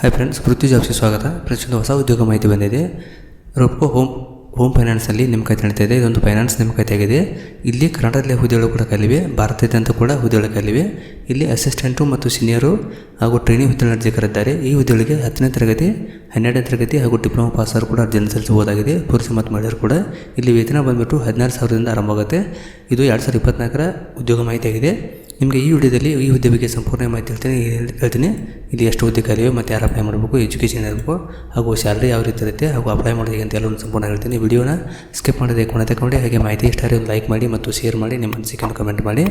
Hi friends ಪೃಥ್ವಿ ಜಾಬ್ಸ್ಗೆ ಸ್ವಾಗತ. ಒಂದು ಹೊಸ ಉದ್ಯೋಗ ಮಾಹಿತಿ ಬಂದಿದೆ. ರೊಪ್ಕೋ ಹೋಮ್ ಹೋಮ್ ಫೈನಾನ್ಸಲ್ಲಿ ನೇಮಕಾತಿ ನಡೀತಾ ಇದೆ. ಇದೊಂದು ಫೈನಾನ್ಸ್ ನಿಮ್ಮ ಆಗಿದೆ ಇಲ್ಲಿ ಕರ್ನಾಟಕದಲ್ಲಿ ಹುದ್ದೆಗಳು ಕೂಡ ಕಲಿವೆ. ಭಾರತದಾದ್ಯಂತ ಕೂಡ ಹುದ್ದೆಗಳು ಕಲಿವೆ. ಇಲ್ಲಿ ಅಸಿಸ್ಟೆಂಟು ಮತ್ತು ಸೀನಿಯರು ಹಾಗೂ ಟ್ರೈನಿಂಗ್ ಹುದ್ದೆಗಳನ್ನು ಅರ್ಜಿ ಕರೆದಿದ್ದಾರೆ. ಈ ಹುದ್ದೆಗಳಿಗೆ ಹತ್ತನೇ ತರಗತಿ, ಹನ್ನೆರಡನೇ ತರಗತಿ ಹಾಗೂ ಡಿಪ್ಲೊಮಾ ಪಾಸರು ಕೂಡ ಅರ್ಜಿಯನ್ನು ಸಲ್ಲಿಸಬಹುದಾಗಿದೆ. ಪುರುಷ ಮತ್ತು ಮಹಿಳೆಯರು ಕೂಡ. ಇಲ್ಲಿ ವೇತನ ಬಂದುಬಿಟ್ಟು ಹದಿನಾರು ಸಾವಿರದಿಂದ ಆರಂಭ ಆಗುತ್ತೆ ಇದು ಎರಡು ಸಾವಿರದ ಇಪ್ಪತ್ತ್ನಾಲ್ಕರ ಉದ್ಯೋಗ ಮಾಹಿತಿ ಆಗಿದೆ. ನಿಮಗೆ ಈ ವಿಡಿಯೋದಲ್ಲಿ ಈ ಹುದ್ದೆ ಬಗ್ಗೆ ಸಂಪೂರ್ಣ ಮಾಹಿತಿ ಹೇಳ್ತೀನಿ. ಹೇಳ್- ಹೇಳ್ತೀನಿ. ಇಲ್ಲಿ ಎಷ್ಟು ಹುದ್ದೆ ಕಲಿಯೋ ಮತ್ತು ಯಾರು ಅಪ್ಲೈ ಮಾಡಬೇಕು ಎಜುಕೇಷನ್ ಇರಬೇಕು, ಹಾಗೂ ಸ್ಯಾಲ್ರಿ ಯಾವ ರೀತಿ ಇರುತ್ತೆ, ಹಾಗೂ ಅಪ್ಲೈ ಮಾಡೋದು ಅಂತ ಎಲ್ಲವನ್ನು ಸಂಪೂರ್ಣ ಹೇಳ್ತೀನಿ. ವಿಡಿಯೋನ ಸ್ಕಿಪ್ ಮಾಡದೆ ಕೊನೆ ತಗೊಂಡು ಹಾಗೆ ಮಾಹಿತಿ ಇಷ್ಟ ಆದರೆ ಒಂದು ಲೈಕ್ ಮಾಡಿ ಮತ್ತು ಶೇರ್ ಮಾಡಿ, ನಿಮ್ಮ ಅನಿಸಿಕೆಯನ್ನು ಕಮೆಂಟ್ ಮಾಡಿ.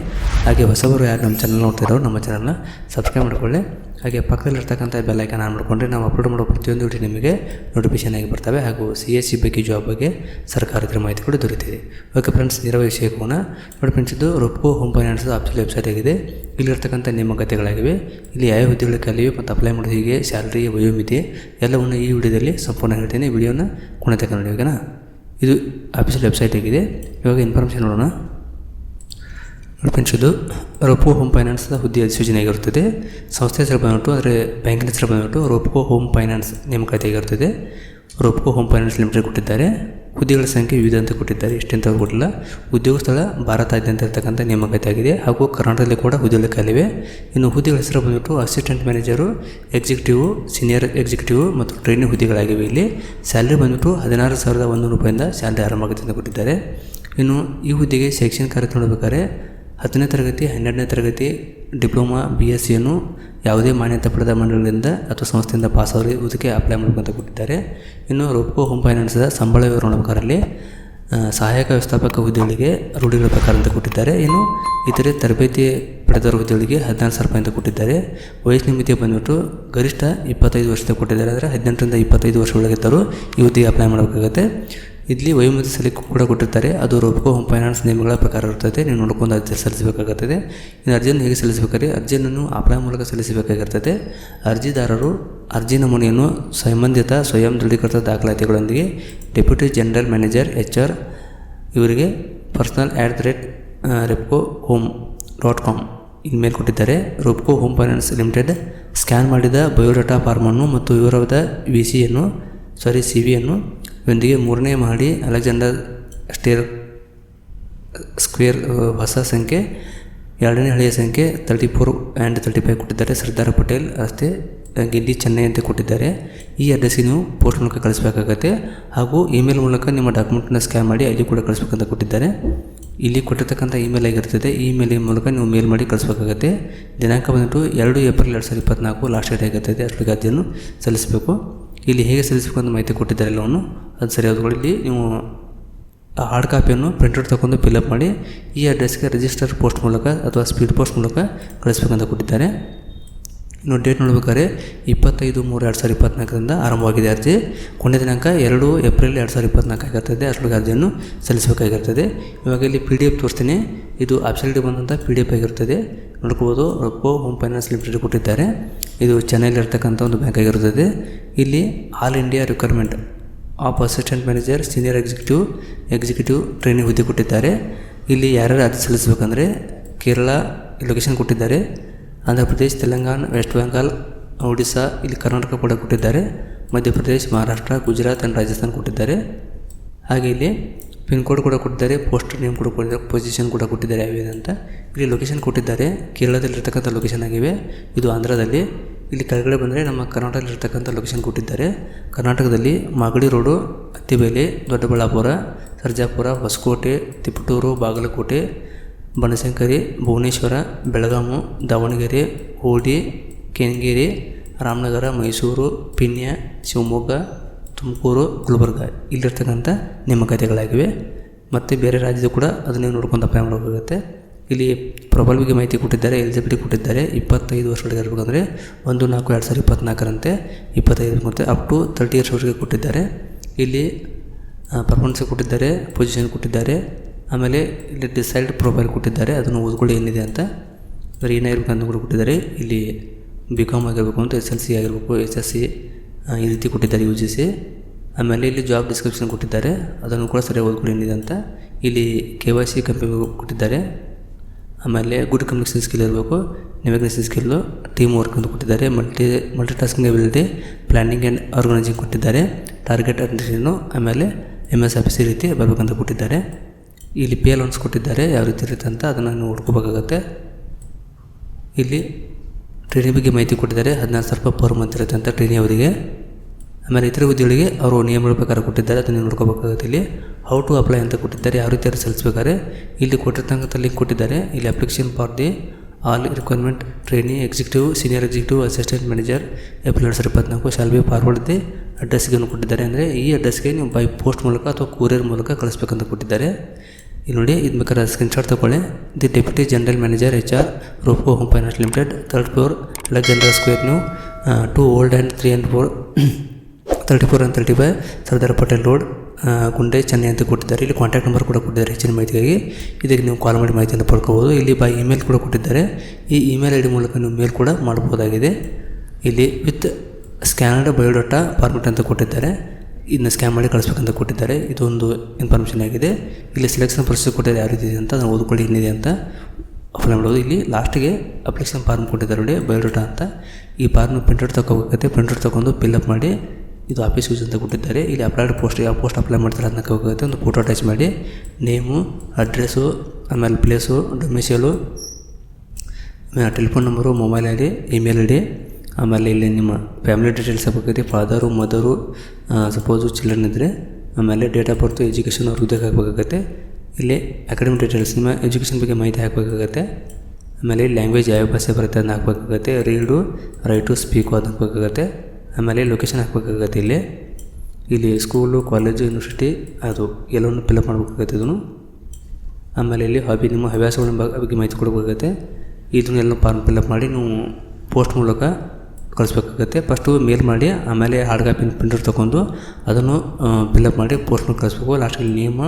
ಹಾಗೆ ಹೊಸಬರು ಯಾರು ನಮ್ಮ ಚಾನಲ್ ನೋಡ್ತಿರೋ ನಮ್ಮ ಚಾನಲ್ನ ಸಬ್ಸ್ಕ್ರೈಬ್ ಮಾಡ್ಕೊಳ್ಳಿ. ಹಾಗೆ ಪಕ್ಕದಲ್ಲಿರ್ತಕ್ಕಂಥ ಬೆಲ್ಲೈಕನ್ ಆನ್ ಮಾಡಿಕೊಂಡ್ರೆ ನಾವು ಅಪ್ಲೋಡ್ ಮಾಡೋ ಪ್ರತಿಯೊಂದು ವಿಡಿಯೋ ನಿಮಗೆ ನೋಟಿಫಿಕೇಶನ್ ಆಗಿ ಬರ್ತವೆ ಹಾಗೂ ಸಿ ಎಸ್ ಸಿ ಬಗ್ಗೆ ಜಾಬ್ ಬಗ್ಗೆ ಸರ್ಕಾರದ ಮಾಹಿತಿ ಕೂಡ ದೊರೆತಿದೆ. ಓಕೆ ಫ್ರೆಂಡ್ಸ್ ನೇರವಾಗಿ ವಿಷಯ ಹೋಗೋಣ. ನೋಡಿ ಫ್ರೆಂಡ್ಸ್ ಇದು Repco home finance official website ಆಗಿದೆ. ಇಲ್ಲಿರ್ತಕ್ಕಂಥ ನೇಮಕತೆಗಳಾಗಿವೆ ಇಲ್ಲಿ ಯಾವ ಹುದ್ದೆಗಳು ಕಲಿಯು ಮತ್ತು ಅಪ್ಲೈ ಮಾಡೋದು ಹೀಗೆ ಸ್ಯಾಲ್ರಿ ವಯೋಮಿತಿ ಎಲ್ಲವನ್ನು ಈ ವಿಡಿಯೋದಲ್ಲಿ ಸಂಪೂರ್ಣ ಹೇಳ್ತೇನೆ. ವಿಡಿಯೋನ ಕೊನೆ ತಗೊಂಡು ಓಕೆನಾ ಇದು ಆಫೀಸಿಯಲ್ ವೆಬ್ಸೈಟ್ ಆಗಿದೆ. ಇವಾಗ ಇನ್ಫಾರ್ಮೇಷನ್ ನೋಡೋಣ. ನೋಡಿ ರೋಪೋ ಹೋಮ್ ಫೈನಾನ್ಸ್ ಹುದ್ದೆ ಅಧಿಸೂಚನೆ ಆಗಿರುತ್ತದೆ. ಸಂಸ್ಥೆ ಹೆಸರು ಬಂದ್ಬಿಟ್ಟು, ಅಂದರೆ ಬ್ಯಾಂಕಿನ ಹೆಸರು ಬಂದ್ಬಿಟ್ಟು ರೋಪೋ ಹೋಮ್ ಫೈನಾನ್ಸ್ ನೇಮಕಾತಿ ಆಗಿರುತ್ತದೆ. ರೋಪ್ಕೋ ಹೋಮ್ ಫೈನಾನ್ಸ್ ಲಿಮಿಟೆಡ್ ಕೊಟ್ಟಿದ್ದಾರೆ. ಹುದ್ದೆಗಳ ಸಂಖ್ಯೆ ವಿವಿಧ ಅಂತ ಕೊಟ್ಟಿದ್ದಾರೆ. ಇಷ್ಟಂತ ಕೊಟ್ಟಿಲ್ಲ. ಉದ್ಯೋಗ ಸ್ಥಳ ಭಾರತಾದ್ಯಂತ ಇರತಕ್ಕಂಥ ನೇಮಕಾತಿ ಆಗಿದೆ. ಹಾಗೂ ಕರ್ನಾಟಕದಲ್ಲಿ ಕೂಡ ಹುದ್ದೆಗಳ ಖಾಲಿವೆ. ಇನ್ನು ಹುದ್ದೆಗಳ ಹೆಸರು ಬಂದ್ಬಿಟ್ಟು assistant manager executive senior executive ಮತ್ತು ಟ್ರೈನಿಂಗ್ ಹುದ್ದೆಗಳಾಗಿವೆ ಇಲ್ಲಿ. ಸ್ಯಾಲ್ರಿ ಬಂದ್ಬಿಟ್ಟು ಹದಿನಾರು ಸಾವಿರದ ಒಂದು ರೂಪಾಯಿಂದ ಸ್ಯಾಲ್ರಿ ಆರಂಭ ಆಗುತ್ತೆ ಅಂತ ಕೊಟ್ಟಿದ್ದಾರೆ. ಇನ್ನು ಈ ಹುದ್ದೆಗೆ ಶೈಕ್ಷಣಿಕ ಕಾರ್ಯ ನೋಡಬೇಕಾದ್ರೆ ಹತ್ತನೇ ತರಗತಿ, ಹನ್ನೆರಡನೇ ತರಗತಿ, ಡಿಪ್ಲೊಮಾ ಬಿ ಎಸ್ ಸಿಯನ್ನು ಯಾವುದೇ ಮಾನ್ಯತೆ ಪಡೆದ ಮಂಡಳಿಗಳಿಂದ ಅಥವಾ ಸಂಸ್ಥೆಯಿಂದ ಪಾಸ್ ಅವರು ಇದಕ್ಕೆ ಅಪ್ಲೈ ಮಾಡಬೇಕಂತ ಕೊಟ್ಟಿದ್ದಾರೆ. ಇನ್ನು ರೋಪ್ಕೋ ಹೋಮ್ ಫೈನಾನ್ಸ್ದ ಸಂಬಳ ವಿವರ ನೋಡಬೇಕಾರಲ್ಲಿ ಸಹಾಯಕ ವ್ಯವಸ್ಥಾಪಕ ಹುದ್ದೆಗಳಿಗೆ ರೂಢಿಗಳ ಪ್ರಕಾರ ಅಂತ ಕೊಟ್ಟಿದ್ದಾರೆ. ಇನ್ನು ಇತರೆ ತರಬೇತಿ ಪಡೆದವರ ಹುದ್ದೆಗಳಿಗೆ ಹದಿನಾರು ಸಾವಿರ ರೂಪಾಯಿ ಅಂತ ಕೊಟ್ಟಿದ್ದಾರೆ. ವಯಸ್ಸಿನ ಮಿತಿ ಬಂದ್ಬಿಟ್ಟು ಗರಿಷ್ಠ ಇಪ್ಪತ್ತೈದು ವರ್ಷದ ಕೊಟ್ಟಿದ್ದಾರೆ. ಅಂದರೆ ಹದಿನೆಂಟರಿಂದ ಇಪ್ಪತ್ತೈದು ವರ್ಷ ಒಳಗಿದ್ದವರು ಈ ಹುದ್ದೆಗೆ ಅಪ್ಲೈ ಮಾಡಬೇಕಾಗುತ್ತೆ. ಇಲ್ಲಿ ವಯೋಮಿತಿ ಸಲಿಕೆ ಕೂಡ ಕೊಟ್ಟಿರ್ತಾರೆ. ಅದು ರೋಪ್ಕೋ ಹೋಮ್ ಫೈನಾನ್ಸ್ ನಿಯಮಗಳ ಪ್ರಕಾರ ಇರ್ತದೆ. ನೀವು ನೋಡ್ಕೊಂಡು ಅರ್ಜಿ ಸಲ್ಲಿಸಬೇಕಾಗುತ್ತದೆ. ಇನ್ನು ಅರ್ಜಿಯನ್ನು ಹೇಗೆ ಸಲ್ಲಿಸಬೇಕಾದ್ರೆ, ಅರ್ಜಿಯನ್ನು ಆಪ್ಲೈ ಮೂಲಕ ಸಲ್ಲಿಸಬೇಕಾಗಿರ್ತದೆ. ಅರ್ಜಿದಾರರು ಅರ್ಜಿ ನಮೂನೆಯನ್ನು ಸಂಬಂಧಿತ ಸ್ವಯಂ ದೃಢೀಕೃತ ದಾಖಲಾತಿಗಳೊಂದಿಗೆ deputy general manager H R ಇವರಿಗೆ personal at the rate Repco home dot com email ಕೊಟ್ಟಿದ್ದಾರೆ. Repco home finance limited scan ಮಾಡಿದ ಬಯೋಡಾಟಾ ಫಾರ್ಮನ್ನು ಮತ್ತು ವಿವರವಾದ ವಿ ಸಿಯನ್ನು ಸಾರಿ ಸಿ ವಿಯನ್ನು ಯೊಂದಿಗೆ ಮೂರನೇ ಮಹಡಿ ಅಲೆಕ್ಸಾಂಡರ್ ಸ್ಟೇರ್, ಸ್ಕ್ವೇರ್ ಹೊಸ ಸಂಖ್ಯೆ, ಎರಡನೇ ಹಳೆಯ ಸಂಖ್ಯೆ thirty four and thirty five ಕೊಟ್ಟಿದ್ದಾರೆ. ಸರ್ದಾರ್ ಪಟೇಲ್ ರಸ್ತೆ ಗಿಡ್ಡಿ ಗಿಂಡಿ ಚೆನ್ನೈ ಅಂತ ಕೊಟ್ಟಿದ್ದಾರೆ. ಈ ಅಡ್ರೆಸ್ಸಿಗೆ ನೀವು ಪೋಸ್ಟ್ ಮೂಲಕ ಕಳಿಸ್ಬೇಕಾಗತ್ತೆ. ಹಾಗೂ ಇಮೇಲ್ ಮೂಲಕ ನಿಮ್ಮ ಡಾಕ್ಯುಮೆಂಟನ್ನ ಸ್ಕ್ಯಾನ್ ಮಾಡಿ ಅಲ್ಲಿ ಕೂಡ ಕಳಿಸ್ಬೇಕಂತ ಕೊಟ್ಟಿದ್ದಾರೆ. ಇಲ್ಲಿ ಕೊಟ್ಟಿರ್ತಕ್ಕಂಥ ಇಮೇಲ್ ಆಗಿರ್ತದೆ. ಈ ಮೇಲ್ ಮೂಲಕ ನೀವು ಮೇಲ್ ಮಾಡಿ ಕಳಿಸ್ಬೇಕಾಗತ್ತೆ. ದಿನಾಂಕ ಬಂದುಬಿಟ್ಟು ಎರಡು ಏಪ್ರಿಲ್ ಎರಡು ಸಾವಿರದ ಇಪ್ಪತ್ತ್ನಾಲ್ಕು ಲಾಸ್ಟ್ ಡೇಟ್ ಆಗಿರ್ತದೆ. ಅಷ್ಟೊತ್ತಿಗೆ ಅರ್ಜಿಯನ್ನು ಸಲ್ಲಿಸಬೇಕು. ಇಲ್ಲಿ ಹೇಗೆ ಸಲ್ಲಿಸಬೇಕು ಅಂತ ಮಾಹಿತಿ ಕೊಟ್ಟಿದ್ದಾರೆ ಎಲ್ಲವನ್ನು ಅದು ಸರಿಯಾದ ಇಲ್ಲಿ ನೀವು ಹಾರ್ಡ್ ಕಾಪಿಯನ್ನು ಪ್ರಿಂಟೌಟ್ ತಗೊಂಡು ಫಿಲಪ್ ಮಾಡಿ ಈ ಅಡ್ರೆಸ್ಗೆ ರಿಜಿಸ್ಟರ್ ಪೋಸ್ಟ್ ಮೂಲಕ ಅಥವಾ ಸ್ಪೀಡ್ ಪೋಸ್ಟ್ ಮೂಲಕ ಕಳಿಸ್ಬೇಕಂತ ಕೊಟ್ಟಿದ್ದಾರೆ. ಇನ್ನು ಡೇಟ್ ನೋಡ್ಬೇಕಾದ್ರೆ ಇಪ್ಪತ್ತೈದು ಮೂರು ಎರಡು ಸಾವಿರದ ಇಪ್ಪತ್ನಾಲ್ಕರಿಂದ ಆರಂಭವಾಗಿದೆ ಅರ್ಜಿ. ಕೊನೆಯ ದಿನಾಂಕ ಎರಡು ಏಪ್ರಿಲ್ ಎರಡು ಸಾವಿರದ ಇಪ್ಪತ್ನಾಲ್ಕು ಆಗಿರ್ತದೆ. ಅಷ್ಟೊಳಗೆ ಅರ್ಜಿಯನ್ನು ಸಲ್ಲಿಸಬೇಕಾಗಿರ್ತದೆ. ಇವಾಗ ಇಲ್ಲಿ ಪಿ ಡಿ ಎಫ್ ತೋರಿಸ್ತೀನಿ. ಇದು ಅಬ್ಸಲ್ಟಿ ಬಂದಂಥ ಪಿ ಡಿ ಎಫ್ ಆಗಿರ್ತದೆ. ನೋಡ್ಕೋಬೋದು. ರೊಪ್ಪೋ ಹೋಮ್ ಫೈನಾನ್ಸ್ ಲಿಮಿಟೆಡ್ ಕೊಟ್ಟಿದ್ದಾರೆ. ಇದು ಚೆನ್ನೈಲಿರ್ತಕ್ಕಂಥ ಒಂದು ಬ್ಯಾಂಕ್ ಆಗಿರುತ್ತದೆ ಇಲ್ಲಿ all India requirement of assistant manager senior executive executive training ಹುದ್ದೆ ಕೊಟ್ಟಿದ್ದಾರೆ. ಇಲ್ಲಿ ಯಾರ್ಯಾರು ಅರ್ಜಿ ಸಲ್ಲಿಸಬೇಕಂದ್ರೆ ಕೇರಳ ಲೊಕೇಶನ್ ಕೊಟ್ಟಿದ್ದಾರೆ. ಆಂಧ್ರ ಪ್ರದೇಶ್ ತೆಲಂಗಾಣ, ವೆಸ್ಟ್ ಬೆಂಗಾಲ್ ಒಡಿಸ್ಸಾ ಇಲ್ಲಿ ಕರ್ನಾಟಕ ಕೂಡ ಕೊಟ್ಟಿದ್ದಾರೆ. ಮಧ್ಯಪ್ರದೇಶ್, ಮಹಾರಾಷ್ಟ್ರ, ಗುಜರಾತ್ ಆ್ಯಂಡ್ ರಾಜಸ್ಥಾನ್ ಕೊಟ್ಟಿದ್ದಾರೆ. ಹಾಗೆ ಇಲ್ಲಿ ಪಿನ್ ಕೋಡ್ ಕೂಡ ಕೊಟ್ಟಿದ್ದಾರೆ ಪೋಸ್ಟ್ ನೇಮ್ ಕೂಡ ಕೊಟ್ಟಿದ್ದಾರೆ ಪೊಸಿಷನ್ ಕೂಡ ಕೊಟ್ಟಿದ್ದಾರೆ ಯಾವ್ಯಾವ ಅಂತ. ಇಲ್ಲಿ ಲೊಕೇಶನ್ ಕೊಟ್ಟಿದ್ದಾರೆ. ಕೇರಳದಲ್ಲಿರ್ತಕ್ಕಂಥ ಲೊಕೇಶನ್ ಆಗಿವೆ. ಇದು ಆಂಧ್ರದಲ್ಲಿ. ಇಲ್ಲಿ ಕೆಳಗಡೆ ಬಂದರೆ ನಮ್ಮ ಕರ್ನಾಟಕದಲ್ಲಿರ್ತಕ್ಕಂಥ ಲೊಕೇಶನ್ ಕೊಟ್ಟಿದ್ದಾರೆ. ಕರ್ನಾಟಕದಲ್ಲಿ ಮಾಗಡಿ ರೋಡು, ಅತ್ತಿಬೇಲೆ, ದೊಡ್ಡಬಳ್ಳಾಪುರ, ಸರ್ಜಾಪುರ, ಹೊಸಕೋಟೆ, ತಿಪಟೂರು, ಬಾಗಲಕೋಟೆ ಬನಶಂಕರಿ, ಭುವನೇಶ್ವರ, ಬೆಳಗಾಮು, ದಾವಣಗೆರೆ, ಹೂಡಿ, ಕೆಂಗೇರಿ, ರಾಮನಗರ, ಮೈಸೂರು, ಪಿಣ್ಯ, ಶಿವಮೊಗ್ಗ, ತುಮಕೂರು, ಗುಲ್ಬರ್ಗ ಇಲ್ಲಿರ್ತಕ್ಕಂಥ ನೇಮಕಾತಿಗಳಾಗಿವೆ ಮತ್ತು ಬೇರೆ ರಾಜ್ಯದ ಕೂಡ ಅದನ್ನು ನೋಡ್ಕೊಂಡು ಅಪ್ಲೈ ಮಾಡಬೇಕಾಗುತ್ತೆ ಇಲ್ಲಿ ಪ್ರೊಫೈಲ್ ಬಗ್ಗೆ ಮಾಹಿತಿ ಕೊಟ್ಟಿದ್ದಾರೆ ಎಲಿಜಿಬಿಲಿಟಿ ಕೊಟ್ಟಿದ್ದಾರೆ. ಇಪ್ಪತ್ತೈದು ವರ್ಷಗಳಿಗೆ ಇರಬೇಕಂದ್ರೆ ಒಂದು, ನಾಲ್ಕು, ಎರಡು ಸಾವಿರದ ಇಪ್ಪತ್ನಾಲ್ಕರಂತೆ ಇಪ್ಪತ್ತೈದು ಮತ್ತು ಅಪ್ ಟು ತರ್ಟಿ ಇಯರ್ಸ್ವರೆಗೆ ಕೊಟ್ಟಿದ್ದಾರೆ. ಇಲ್ಲಿ ಪರ್ಫಾರ್ಮೆನ್ಸ್ ಕೊಟ್ಟಿದ್ದಾರೆ ಪೊಸಿಷನ್ ಕೊಟ್ಟಿದ್ದಾರೆ. ಆಮೇಲೆ ಇಲ್ಲಿ ಡಿಸೈಡ್ ಪ್ರೊಫೈಲ್ ಕೊಟ್ಟಿದ್ದಾರೆ, ಅದನ್ನು ಓದ್ಕೊಳ್ಳಿ ಏನಿದೆ ಅಂತ. ಅಂದರೆ ಏನಾಗಿರ್ಬೇಕು ಅಂತ ಕೂಡ ಕೊಟ್ಟಿದ್ದಾರೆ. ಇಲ್ಲಿ ಬಿ ಕಾಮ್ ಆಗಿರಬೇಕು ಅಂತ ಎಸ್ ಎಲ್ ಸಿ ಆಗಿರಬೇಕು ಎಸ್ ಎಸ್ ಸಿ ಈ ರೀತಿ ಕೊಟ್ಟಿದ್ದಾರೆ ಯು ಜಿ ಸಿ ಆಮೇಲೆ ಇಲ್ಲಿ ಜಾಬ್ ಡಿಸ್ಕ್ರಿಪ್ಷನ್ ಕೊಟ್ಟಿದ್ದಾರೆ, ಅದನ್ನು ಕೂಡ ಸರಿಯಾಗಿ ಓದ್ಕೊಳ್ಳಿ ಏನಿದೆ ಅಂತ. ಇಲ್ಲಿ ಕೆ ವೈ ಸಿ ಕಂಪನಿ ಕೊಟ್ಟಿದ್ದಾರೆ. ಆಮೇಲೆ ಗುಡ್ ಕಮ್ಯುನಿಕೇಷನ್ ಸ್ಕಿಲ್ ಇರಬೇಕು ನೆವಿಗೇಷನ್ ಸ್ಕಿಲ್ಲು ಟೀಮ್ ವರ್ಕ್ ಅಂತ ಕೊಟ್ಟಿದ್ದಾರೆ. Multi multi tasking ability planning and organising ಕೊಟ್ಟಿದ್ದಾರೆ. ಟಾರ್ಗೆಟ್ ಅಂತ ಆಮೇಲೆ ಎಂ ಎಸ್ ಆಫೀಸ್ ಈ ರೀತಿ ಬರಬೇಕಂತ ಕೊಟ್ಟಿದ್ದಾರೆ. ಇಲ್ಲಿ ಪೇ ಎಲ್ ಒನ್ಸ್ ಕೊಟ್ಟಿದ್ದಾರೆ, ಯಾವ ರೀತಿ ಇರುತ್ತೆ ಅಂತ ಅದನ್ನು ನೋಡ್ಕೋಬೇಕಾಗತ್ತೆ ಇಲ್ಲಿ ಟ್ರೈನಿಂಗ್ ಬಗ್ಗೆ ಮಾಹಿತಿ ಕೊಟ್ಟಿದ್ದಾರೆ, ಹದಿನಾರು ಸಾವಿರ ರೂಪಾಯಿ ಪರ್ ಮಂತ್ ಇರುತ್ತೆ ಅಂತ ಟ್ರೈನಿ ಅವರಿಗೆ. ಆಮೇಲೆ ಇತರ ಹುದ್ದೆಗಳಿಗೆ ಅವರು ನಿಯಮಗಳ ಪ್ರಕಾರ ಕೊಟ್ಟಿದ್ದಾರೆ, ಅದನ್ನು ನೋಡ್ಕೋಬೇಕಾಗುತ್ತೆ ಇಲ್ಲಿ. ಹೌ ಟು ಅಪ್ಲೈ ಅಂತ ಕೊಟ್ಟಿದ್ದಾರೆ, ಯಾವ ರೀತಿ ಸಲ್ಲಿಸಬೇಕಾದ್ರೆ. ಇಲ್ಲಿ ಕೊಟ್ಟಿರ್ತಕ್ಕಂಥ ಲಿಂಕ್ ಕೊಟ್ಟಿದ್ದಾರೆ, ಇಲ್ಲಿ application for the all requirement trainee executive senior executive assistant manager April ಎರಡು ಸಾವಿರದ ಇಪ್ಪತ್ನಾಲ್ಕು ಶಾಲ್ ಬಿ ಫಾರ್ವರ್ಡ್ ದಿ ಅಡ್ರೆಸ್ಗೆ ಕೊಟ್ಟಿದ್ದಾರೆ. ಅಂದರೆ ಈ ಅಡ್ರೆಸ್ಗೆ ನೀವು ಬೈ ಪೋಸ್ಟ್ ಮೂಲಕ ಅಥವಾ ಕೂರಿಯರ್ ಮೂಲಕ ಕಳಿಸ್ಬೇಕಂತ ಕೊಟ್ಟಿದ್ದಾರೆ. ಇಲ್ಲಿ ನೋಡಿ, ಇದು ಬೇಕಾದ್ರೆ ಸ್ಕ್ರೀನ್ಶಾಟ್ ತಗೊಳ್ಳಿ the deputy general manager H R Repco home finance limited third floor Alexander square new two old and three and four thirty four and thirty five Sardar Patel road Guindy Chennai ಅಂತ ಕೊಟ್ಟಿದ್ದಾರೆ. ಇಲ್ಲಿ contact number ಕೂಡ ಕೊಟ್ಟಿದ್ದಾರೆ ಹೆಚ್ಚಿನ ಮಾಹಿತಿಗಾಗಿ. ಇದಕ್ಕೆ ನೀವು ಕಾಲ್ ಮಾಡಿ ಮಾಹಿತಿಯನ್ನು ಪಡ್ಕೋಬೋದು ಇಲ್ಲಿ ಬೈ ಇಮೇಲ್ ಕೂಡ ಕೊಟ್ಟಿದ್ದಾರೆ. ಈ ಇಮೇಲ್ ಐ ಡಿ ಮೂಲಕ ನೀವು ಮೇಲ್ ಕೂಡ ಮಾಡ್ಬೋದಾಗಿದೆ ಇಲ್ಲಿ ವಿತ್ ಸ್ಕ್ಯಾನರ್ಡ್ ಬಯೋಡಾಟಾ ಫಾರ್ಮೆಟ್ ಅಂತ ಕೊಟ್ಟಿದ್ದಾರೆ. ಇದನ್ನ ಸ್ಕ್ಯಾನ್ ಮಾಡಿ ಕಳಿಸ್ಬೇಕಂತ ಕೊಟ್ಟಿದ್ದಾರೆ. ಇದೊಂದು ಇನ್ಫಾರ್ಮೇಷನ್ ಆಗಿದೆ. ಇಲ್ಲಿ ಸೆಲೆಕ್ಷನ್ ಪ್ರೊಸೆಸ್ ಕೊಟ್ಟಿದ್ದಾರೆ ಯಾವ ರೀತಿ ಇದೆ ಅಂತ ನಾವು ಓದ್ಕೊಳ್ಳಿ ಏನಿದೆ ಅಂತ ಅಪ್ಲೈ ಮಾಡೋದು. ಇಲ್ಲಿ ಲಾಸ್ಟಿಗೆ ಅಪ್ಲಿಕೇಶನ್ ಫಾರ್ಮ್ ಕೊಟ್ಟಿದ್ದಾರೆ ನೋಡಿ ಬಯೋಡೇಟಾ ಅಂತ. ಈ ಫಾರ್ಮ್ ಪ್ರಿಂಟೌಟ್ ತಗೋಬೇಕಾಗುತ್ತೆ. ಪ್ರಿಂಟೌಟ್ ತಗೊಂಡು ಫಿಲ್ಅಪ್ ಮಾಡಿ ಇದು ಆಫೀಸ್ ಯೂಸ್ ಅಂತ ಕೊಟ್ಟಿದ್ದಾರೆ. ಇಲ್ಲಿ ಅಪ್ಲೈಡ್ ಪೋಸ್ಟ್ ಯಾವ ಪೋಸ್ಟ್ ಅಪ್ಲೈ ಮಾಡ್ತಾರೆ ಅದನ್ನ ಹೋಗುತ್ತೆ ಒಂದು ಫೋಟೋ ಅಟ್ಯಾಚ್ ಮಾಡಿ. ನೇಮು ಅಡ್ರೆಸ್ಸು ಆಮೇಲೆ place domicile telephone number mobile I D email I D ಆಮೇಲೆ ಇಲ್ಲಿ ನಿಮ್ಮ ಫ್ಯಾಮಿಲಿ ಡೀಟೇಲ್ಸ್ ಹಾಕಬೇಕೈತಿ ಫಾದರು ಮದರು ಸಪೋಸು ಚಿಲ್ಡ್ರನ್ ಇದ್ದರೆ ಆಮೇಲೆ ಡೇಟ್ ಆಫ್ ಬರ್ತು ಎಜುಕೇಷನ್ ಅವ್ರ ಹುದ್ದೆಗೆ ಹಾಕಬೇಕಾಗತ್ತೆ. ಇಲ್ಲಿ ಅಕಾಡೆಮಿಕ್ ಡೀಟೇಲ್ಸ್ ನಿಮ್ಮ ಎಜುಕೇಷನ್ ಬಗ್ಗೆ ಮಾಹಿತಿ ಹಾಕಬೇಕಾಗತ್ತೆ. ಆಮೇಲೆ ಲ್ಯಾಂಗ್ವೇಜ್ ಯಾವ ಭಾಷೆ ಬರುತ್ತೆ ಅದನ್ನ ಹಾಕಬೇಕಾಗತ್ತೆ. ರೀಡು ರೈಟು ಸ್ಪೀಕು ಅದು ಹಾಕಬೇಕಾಗತ್ತೆ. ಆಮೇಲೆ ಲೊಕೇಶನ್ ಹಾಕಬೇಕಾಗತ್ತೆ ಇಲ್ಲಿ. ಇಲ್ಲಿ ಸ್ಕೂಲು ಕಾಲೇಜು ಯೂನಿವರ್ಸಿಟಿ ಅದು ಎಲ್ಲವನ್ನು ಫಿಲಪ್ ಮಾಡಬೇಕಾಗತ್ತೆ ಇದನ್ನು. ಆಮೇಲೆ ಇಲ್ಲಿ ಹಾಬಿ ನಿಮ್ಮ ಹವ್ಯಾಸಗಳ ಬಗ್ಗೆ ಮಾಹಿತಿ ಕೊಡಬೇಕಾಗತ್ತೆ. ಇದನ್ನೆಲ್ಲ ಫಾರ್ಮ್ ಫಿಲಪ್ ಮಾಡಿ ನೀವು ಪೋಸ್ಟ್ ಮೂಲಕ ಕಳಿಸ್ಬೇಕಾಗತ್ತೆ. ಫಸ್ಟು ಮೇಲ್ ಮಾಡಿ, ಆಮೇಲೆ ಹಾರ್ಡ್ ಕಾಪಿನ ಪ್ರಿಂಟರ್ ತೊಗೊಂಡು ಅದನ್ನು ಫಿಲಪ್ ಮಾಡಿ ಪೋಸ್ಟ್ ಮಾಡಿ ಕಳಿಸ್ಬೇಕು. ಲಾಸ್ಟಲ್ಲಿ ನೇಮ್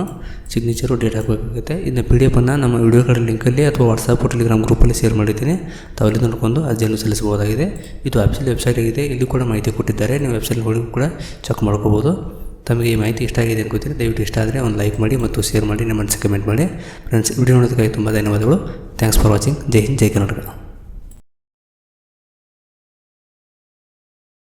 ಸಿಗ್ನೇಚರು ಡೇಟ್ ಹಾಕಬೇಕಾಗುತ್ತೆ. ಇದನ್ನ ಪಿ ಡಿ ಎಫನ್ನು ನಮ್ಮ ವಿಡಿಯೋ ಕಾರ್ಡ್ ಲಿಂಕಲ್ಲಿ ಅಥವಾ ವಾಟ್ಸಪ್ ಟೆಲಿಗ್ರಾಮ್ ಗ್ರೂಪಲ್ಲಿ ಶೇರ್ ಮಾಡಿದ್ದೀನಿ. ತಾವಲ್ಲಿ ನೋಡ್ಕೊಂಡು ಅರ್ಜಿಯನ್ನು ಸಲ್ಲಿಸಬಹುದಾಗಿದೆ. ಇದು ಆಫೀಸಿಯಲ್ ವೆಬ್ಸೈಟ್ ಆಗಿದೆ. ಇಲ್ಲಿ ಕೂಡ ಮಾಹಿತಿ ಕೊಟ್ಟಿದ್ದಾರೆ. ನೀವು ವೆಬ್ಸೈಟ್ ಹೋಗಿ ಕೂಡ ಚೆಕ್ ಮಾಡ್ಕೋಬೋದು. ತಮಗೆ ಈ ಮಾಹಿತಿ ಇಷ್ಟ ಆಗಿದೆ ಅನ್ಕೋತೀನಿ ದಯವಿಟ್ಟು ಇಷ್ಟ ಆದರೆ ಒಂದು ಲೈಕ್ ಮಾಡಿ ಮತ್ತು ಶೇರ್ ಮಾಡಿ, ನಿಮ್ಮ ಮನಸ್ಸಿಗೆ ಕಮೆಂಟ್ ಮಾಡಿ. ಫ್ರೆಂಡ್ಸ್ ವಿಡಿಯೋ ನೋಡೋದಕ್ಕಾಗಿ ತುಂಬ ಧನ್ಯವಾದಗಳು. Thanks for watching Jai Hind, Jai Karnataka.